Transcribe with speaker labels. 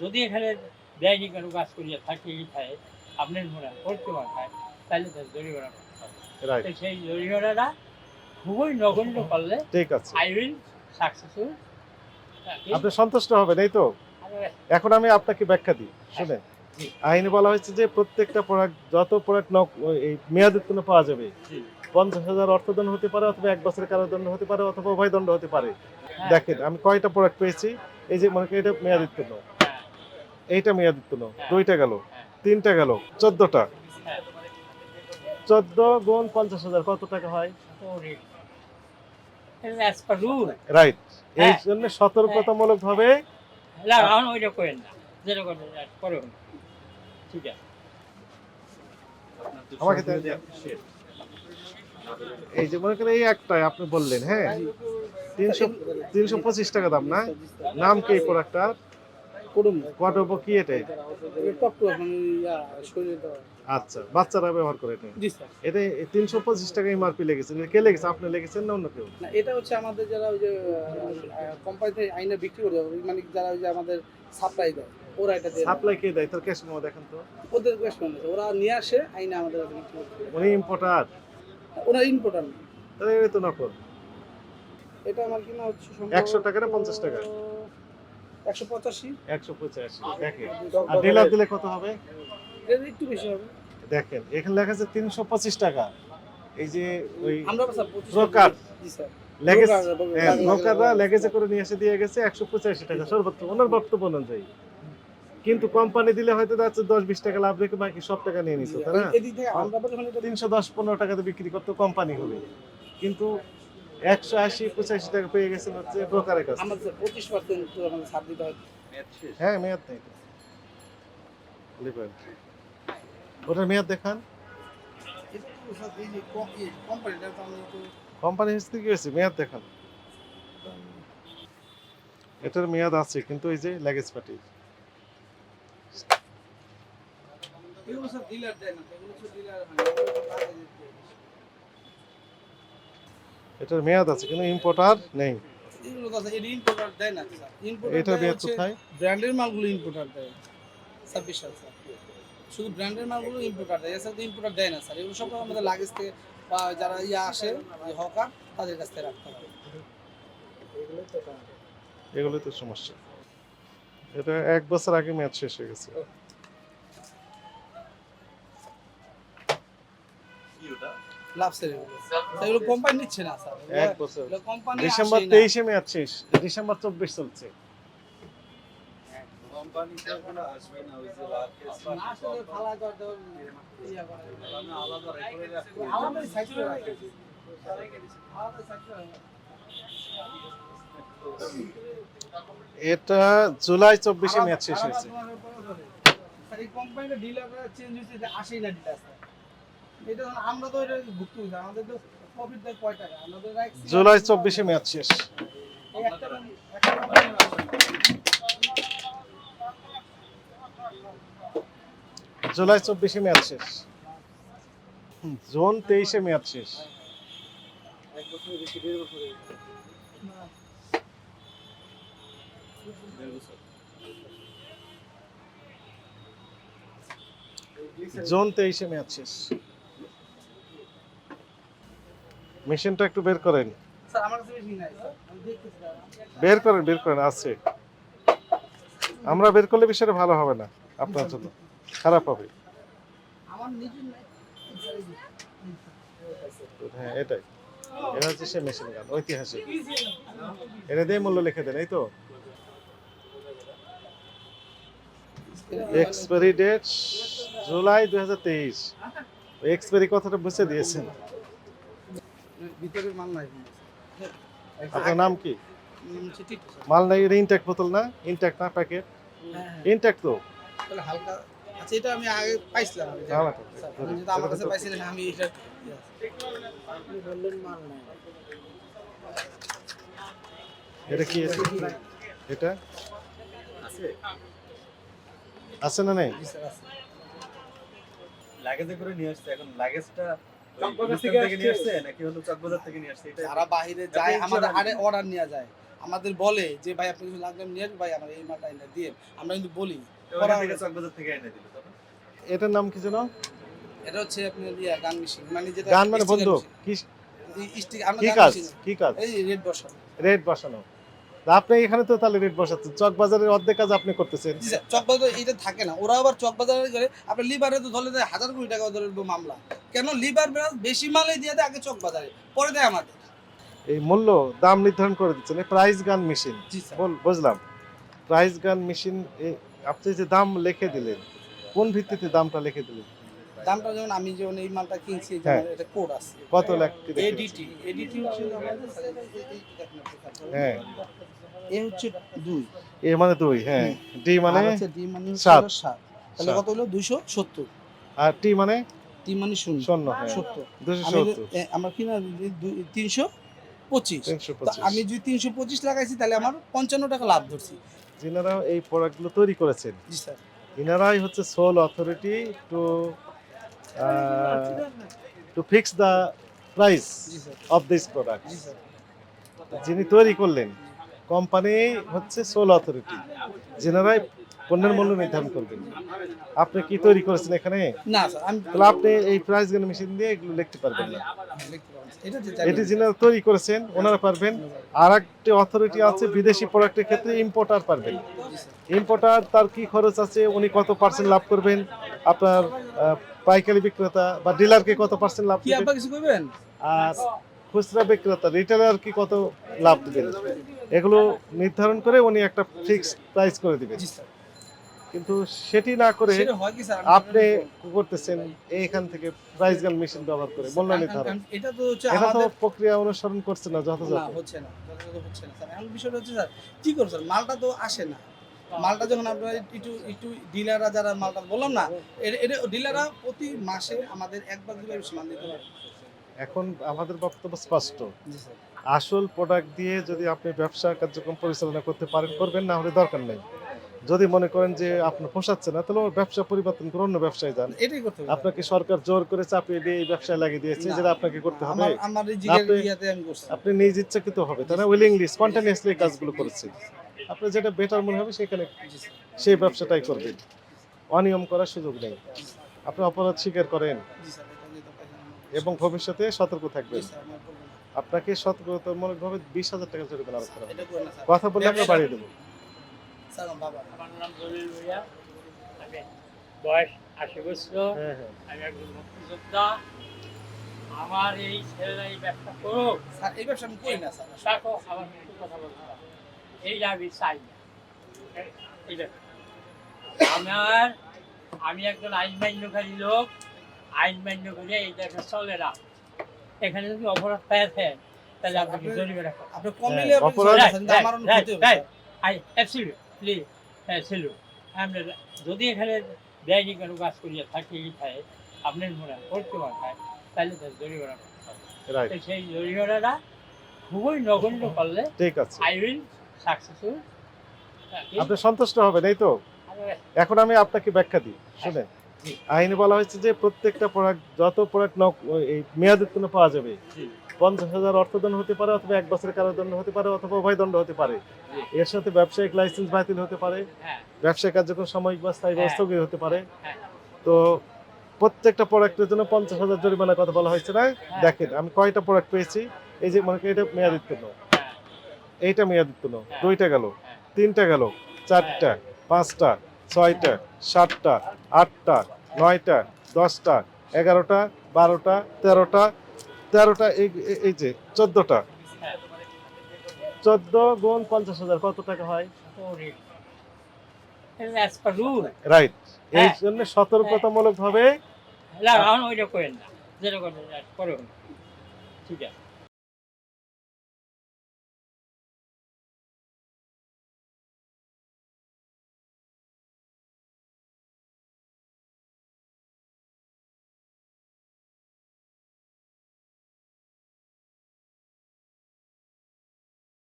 Speaker 1: যদি এখানে বেআইনি কোনো কাজ করিয়া থাকে খায় আপনার মনে হয় করতে খায় তাহলে তার জরিমানা করতে সেই জরিমানাটা খুবই নগণ্য করলে
Speaker 2: ঠিক আছে।
Speaker 1: আই উইল সাকসেসফুল
Speaker 2: আপনি সন্তুষ্ট হবেন এই তো? এখন আমি আপনাকে ব্যাখ্যা দিই শুনেন। আইনে বলা হয়েছে যে প্রত্যেকটা প্রোডাক্ট যত প্রোডাক্ট এই মেয়াদের উত্তীর্ণ পাওয়া যাবে পঞ্চাশ হাজার অর্থদণ্ড হতে পারে অথবা এক বছরের কারাদণ্ড হতে পারে অথবা উভয় দণ্ড হতে পারে।
Speaker 1: হ্যাঁ।
Speaker 2: দেখেন আমি কয়টা প্রোডাক্ট পেয়েছি এই যে মনে করি এটা মেয়াদের উত্তীর্ণ এইটা মেয়াদ উত্তীর্ণ
Speaker 1: হ্যাঁ।
Speaker 2: দুইটা গেল। তিনটা গেল। চোদ্দটা। চোদ্দ গুণ পঞ্চাশ হাজার কত টাকা হয়? রাইট এই
Speaker 1: হ্যাঁ।
Speaker 2: জন্য সতর্কতামূলক ভাবে আমাকে এই যে মনে করেন এই একটাই আপনি বললেন হ্যাঁ? তিনশো তিনশো পঁচিশ টাকা দাম না? নাম কি প্রোডাক্টটার কি এটা আচ্ছা বাচ্চারা ব্যবহার করে এটা?
Speaker 3: জি স্যার।
Speaker 2: এটা তিনশো পঁচিশ টাকা এমআরপি লেগেছে। কে লেগেছে? আপনি লেগেছেন না অন্য কেউ?
Speaker 3: না এটা হচ্ছে আমাদের যারা ওই যে কোম্পানিতে আইনে বিক্রি করে মানে যারা ওই যে আমাদের সাপ্লাই দেয় ওরা এটা দিয়ে
Speaker 2: সাপ্লাই কে দেয়? তার ক্যাশ মেমো দেখেন তো।
Speaker 3: ওদের কোয়েশন আছে ওরা নিয়ে আসে আইনে আমাদের
Speaker 2: উনি ইম্পোর্টার
Speaker 3: ওরা ইম্পোর্টার
Speaker 2: তাহলে এটা তো নকল।
Speaker 3: এটা আমার কিনা হচ্ছে
Speaker 2: একশো টাকা না পঞ্চাশ টাকা
Speaker 3: একশো পঁচাশি।
Speaker 2: একশো পঁচাশি দেখেন। আর ডিলার দিলে কত হবে?
Speaker 3: একটু বেশি হবে।
Speaker 2: দেখেন এখানে লেখা আছে তিনশো পঁচিশ টাকা। এই যে ওই
Speaker 3: আমরা স্যার পঁচিশ
Speaker 2: ব্রোকার।
Speaker 3: জি স্যার।
Speaker 2: লেগেজ
Speaker 3: ব্রোকার, ব্রোকার,
Speaker 2: হ্যাঁ, ব্রোকাররা লেগেজে করে নিয়ে এসে দিয়ে গেছে একশো পঁচাশি টাকা। সর্বোচ্চ ওনার বক্তব্য অনুযায়ী। কিন্তু কোম্পানি দিলে হয়তো যাচ্ছে দশ বিশ টাকা লাভ রেখে বাকি সব টাকা নিয়ে নিত তাই না?
Speaker 3: এদিক থেকে আমরা যখন এটা
Speaker 2: তিনশো দশ পনেরো টাকাতে বিক্রি করতো কোম্পানি হবে। কিন্তু একশো আশি পঁচাশি টাকা পেয়ে গেছেন হচ্ছে ব্রোকারের কাছে
Speaker 3: আমাদের পঁচিশ পার্সেন্ট আমাদের ছাড় দিতে হয়।
Speaker 2: হ্যাঁ মেয়াদ নেই তো। ওটার মেয়াদ দেখান। কোম্পানি হিসেবে কি হয়েছে মেয়াদ দেখান। এটার মেয়াদ আছে কিন্তু এই যে লেগেজ পার্টি।
Speaker 3: এগুলো স্যার ডিলার দেয় না এগুলো হচ্ছে ডিলার হয় না, এগুলো তো বাইরে যেতে হয়।
Speaker 2: এটার মেয়াদ আছে কিন্তু ইম্পোর্টার নেই।
Speaker 3: এটা ইম্পোর্টার দেয় না স্যার ইম্পোর্টার
Speaker 2: মেয়াদ কোথায়?
Speaker 3: ব্র্যান্ডের মালগুলো ইম্পোর্টার দেয়। ছাব্বিশ সাল স্যার শুধু ব্র্যান্ডের মালগুলো ইম্পোর্টার দেয় এছাড়া তো ইম্পোর্টার দেয় না স্যার। এগুলো সব আমাদের লাগেজ থেকে বা যারা ইয়ে আসে হকার তাদের কাছ থেকে রাখতে হবে।
Speaker 2: এগুলোই তো সমস্যা। এটা এক বছর আগে মেয়াদ শেষ হয়ে গেছে।
Speaker 3: লাভসের এগুলো স্যার, এগুলো কোম্পানি নিচ্ছে না স্যার।
Speaker 2: এক বছর।
Speaker 3: কোম্পানি
Speaker 2: ডিসেম্বর তেইশে মেয়াদ শেষ ডিসেম্বর চব্বিশ চলছে।
Speaker 3: না আসলে ফালা করে। দেওয়া ইয়া।
Speaker 2: এটা জুলাই চব্বিশে মেয়াদ শেষ হয়েছে।
Speaker 3: কোম্পানিটা ডিলাররা চেঞ্জ হয়েছে আসেই না ডিলার আমরা তো এটা আমাদের তো প্রফিট দেয় কয় টাকা? আমরা তো
Speaker 2: জুলাই চব্বিশে মেয়াদ শেষ। জুলাই চব্বিশে মেয়াদ শেষ। জুন তেইশে মেয়াদ শেষ। জুন তেইশে মেয়াদ শেষ। মেশিনটা একটু বের করেন। বের করেন বের করেন আছে। আমরা বের করলে বিষয়টা ভালো হবে না আপনার জন্য। খারাপ হবে। হ্যাঁ এটাই। এটা হচ্ছে সে মেশিন গান ঐতিহাসিক। এটা দিয়ে মূল্য লিখে দেন এই তো। এক্সপায়ারি ডেট জুলাই দুই হাজার তেইশ। এক্সপায়ারি কথাটা বুঝে দিয়েছেন।
Speaker 3: ভিতরের মাল নাই
Speaker 2: আপনার নাম কি। মাল নাই এটা ইনট্যাক্ট বোতল না? ইনট্যাক্ট না প্যাকেট
Speaker 3: হ্যাঁ, হ্যাঁ।
Speaker 2: তো?
Speaker 3: হালকা আচ্ছা এটা আমি আগে পাইছিলাম আমার
Speaker 2: এটা
Speaker 3: কাছে পাইছিলেন আমি এটা বললেন মাল নাই
Speaker 2: এটা কি এটা? আছে। না নেই?
Speaker 4: লাগেজে করে নিয়ে আসছে এখন লাগেজটা
Speaker 3: যারা বাইরে যায় আমাদের। আরে অর্ডার নেওয়া যায়। আমাদের বলে যে ভাই আপনি কিছু লাগবে নিয়ে আসবেন, ভাই আমার এই মালটা এনে দিয়ে আমরা কিন্তু বলি
Speaker 2: এটার নাম কি যেন?
Speaker 3: এটা হচ্ছে আপনার ইয়া গান মেশিন মানে যেটা
Speaker 2: গান মানে বন্ধু কি কি কাজ? কি কাজ?
Speaker 3: এই রেড বসা
Speaker 2: রেড বসানো। আপনি এখানে তো তাহলে রেট বসাচ্ছেন। চক বাজারের অর্ধেক কাজ আপনি করতেছেন।
Speaker 3: জি স্যার চকবাজার এটা থাকে না। ওরা আবার চকবাজারে করে আপনার লিভারে তো ধরে দেয় হাজার কোটি টাকা ধরে মামলা। কেন লিভার ব্রাঞ্চ বেশি মালে দিয়ে দেয় আগে চকবাজারে পরে দেয় আমাদের।
Speaker 2: এই মূল্য দাম নির্ধারণ করে দিচ্ছেন প্রাইস গান মেশিন
Speaker 3: জি
Speaker 2: বল বুঝলাম। প্রাইস গান মেশিন আপনি যে দাম লিখে দিলেন কোন ভিত্তিতে দামটা লিখে দিলেন?
Speaker 3: দামটা যেমন আমি যেমন এই মালটা কিনছি যে
Speaker 2: হ্যাঁ।
Speaker 3: এটা কোড আছে।
Speaker 2: কত লাখ
Speaker 3: এডিটি এডিটি হচ্ছে।
Speaker 2: হ্যাঁ।
Speaker 3: এ হচ্ছে দুই।
Speaker 2: এ মানে দুই হ্যাঁ। ডি মানে
Speaker 3: ডি মানে
Speaker 2: সাত।
Speaker 3: তাহলে কত হলো? দুইশো সত্তর।
Speaker 2: আর টি মানে?
Speaker 3: তিন মানে শূন্য।
Speaker 2: শূন্য হ্যাঁ।
Speaker 3: সত্তর।
Speaker 2: দুশো সত্তর।
Speaker 3: আমার কিনা তিনশো পঁচিশ। আমি যদি তিনশো পঁচিশ লাগাইছি তাহলে আমার পঞ্চান্ন টাকা লাভ ধরছি।
Speaker 2: যিনারা এই প্রোডাক্টগুলো তৈরি করেছেন
Speaker 3: জি স্যার।
Speaker 2: ইনারাই হচ্ছে sole authority to to fix the price of this product যিনি তৈরি করলেন কোম্পানি হচ্ছে সোল অথরিটি যেনারাই পণ্যের মূল্য নির্ধারণ করবেন। আপনি কি তৈরি করেছেন এখানে?
Speaker 3: না
Speaker 2: তাহলে আপনি এই প্রাইস গান মেশিন দিয়ে এগুলো লিখতে পারবেন না।
Speaker 3: এটা
Speaker 2: যিনারা তৈরি করেছেন ওনারা পারবেন। আর একটি অথরিটি আছে বিদেশি প্রোডাক্টের ক্ষেত্রে ইম্পোর্টার পারবেন। ইম্পোর্টার তার কি খরচ আছে উনি কত পার্সেন্ট লাভ করবেন? আপনার পাইকারি বিক্রেতা বা ডিলারকে কত পার্সেন্ট লাভ
Speaker 3: কি
Speaker 2: দিবেন
Speaker 3: কিছু করবেন
Speaker 2: আর খুচরা বিক্রেতা রিটেলার কি কত লাভ দিবেন? এগুলো নির্ধারণ করে উনি একটা ফিক্সড প্রাইস করে দিবেন।
Speaker 3: জি স্যার।
Speaker 2: কিন্তু সেটি না করে
Speaker 3: কি
Speaker 2: আপনি করতেছেন এইখান থেকে প্রাইস গান মেশিন ব্যবহার করে মূল্য নির্ধারণ।
Speaker 3: এটা তো হচ্ছে
Speaker 2: এটা তো
Speaker 3: আমাদের
Speaker 2: প্রক্রিয়া অনুসরণ করছে না যথাযথ।
Speaker 3: হচ্ছে না যথাযথ হচ্ছে না। স্যার এখন বিষয়টা হচ্ছে স্যার কি করব স্যার? মালটা তো আসে না। মালটা যখন আপনারা একটু একটু ডিলাররা যারা মালটা বললাম না এটা ডিলাররা প্রতি মাসে আমাদের একবার দুবার বেশি মাল দিতে পারে।
Speaker 2: এখন আমাদের বক্তব্য স্পষ্ট। আসল প্রোডাক্ট দিয়ে যদি আপনি ব্যবসা কার্যক্রম পরিচালনা করতে পারেন করবেন না হলে দরকার নেই। যদি মনে করেন যে আপনার পোষাচ্ছে না তাহলে ব্যবসা পরিবর্তন করে অন্য ব্যবসায় যান।
Speaker 3: এটাই করতে হবে।
Speaker 2: আপনাকে সরকার জোর করে চাপিয়ে দিয়ে এই ব্যবসায় লাগিয়ে দিয়েছে যেটা আপনাকে করতে হবে।
Speaker 3: আমার আমি করছি।
Speaker 2: আপনি নিজ ইচ্ছাকৃত হবে তাই না? উইলিংলি স্পন্টানিয়াসলি কাজগুলো করেছেন। আপনার যেটা বেটার মনে হবে সেখানে সেই ব্যবসাটাই করবেন। অনিয়ম করার সুযোগ নেই। আপনি অপরাধ স্বীকার করেন
Speaker 3: জি স্যার এটা যেটা পাইলাম
Speaker 2: এবং ভবিষ্যতে সতর্ক
Speaker 3: জি
Speaker 2: থাকবেন। আপনাকে সতর্কতামূলকভাবে বিশ হাজার টাকা জরিমানা আরোপ করা হবে। কথা বলে আমরা বাড়িয়ে দেবো।
Speaker 3: আমার
Speaker 1: নাম জলিল ভুইয়া। আমি বয়স আশি বছর।
Speaker 2: হ্যাঁ হ্যাঁ।
Speaker 1: আমি একজন মুক্তিযোদ্ধা। আমার এই ছেলেরা এই ব্যবসা করুক।
Speaker 3: এই ব্যবসা আমি করি না স্যার।
Speaker 1: আমার কথা বলতে আমি চাই না। এই আমার আমি একজন আইন মান্যকারী লোক। আইন মান্য করে এই ব্যবসা চলে না। এখানে যদি অপরাধ পেয়েছে তাহলে আপনাকে
Speaker 3: আপনি-
Speaker 1: জরিমানা
Speaker 3: আপনি কম
Speaker 2: হ্যাঁ,
Speaker 3: নিলে আমার
Speaker 1: absolute. আমরা যদি এখানে বেআইনি কোনো কাজ করিয়া থাকি খায় আপনার মনে হয় করতে পারে তাহলে তার জরিমানা সেই জরিমানাটা খুবই নগণ্য করলে
Speaker 2: ঠিক আছে।
Speaker 1: আই উইল সাকসেসফুল
Speaker 2: আপনি সন্তুষ্ট হবেন এই তো? এখন আমি আপনাকে ব্যাখ্যা দিই শুনেন।
Speaker 1: জি।
Speaker 2: আইনে বলা হয়েছে যে প্রত্যেকটা প্রোডাক্ট যত প্রোডাক্ট নক এই মেয়াদ উত্তীর্ণ পাওয়া যাবে। পঞ্চাশ হাজার অর্থদণ্ড হতে পারে অথবা এক বছরের কারাদণ্ড হতে পারে অথবা উভয়দণ্ড হতে পারে। এর সাথে ব্যবসায়িক লাইসেন্স বাতিল হতে পারে।
Speaker 1: হ্যাঁ।
Speaker 2: ব্যবসায়িক কার্যক্রম সাময়িক বা স্থায়ী
Speaker 1: হ্যাঁ।
Speaker 2: স্থগিত হতে পারে।
Speaker 1: হ্যাঁ।
Speaker 2: তো প্রত্যেকটা প্রোডাক্টের জন্য পঞ্চাশ হাজার জরিমানার কথা বলা হয়েছে না। দেখেন আমি কয়টা প্রোডাক্ট পেয়েছি? এই যে মনে করি এটা মেয়াদ উত্তীর্ণ এইটা মেয়াদ উত্তীর্ণ। দুইটা গেল। তিনটা গেল, চারটা, পাঁচটা, ছয়টা, সাতটা, আটটা, নয়টা, দশটা, এগারোটা, বারোটা, তেরোটা তেরোটা, এই যে, চোদ্দটা চোদ্দ গুণ পঞ্চাশ হাজার কত টাকা হয় রাইট এই। জন্য সতর্কতামূলক ভাবে
Speaker 1: ঠিক আছে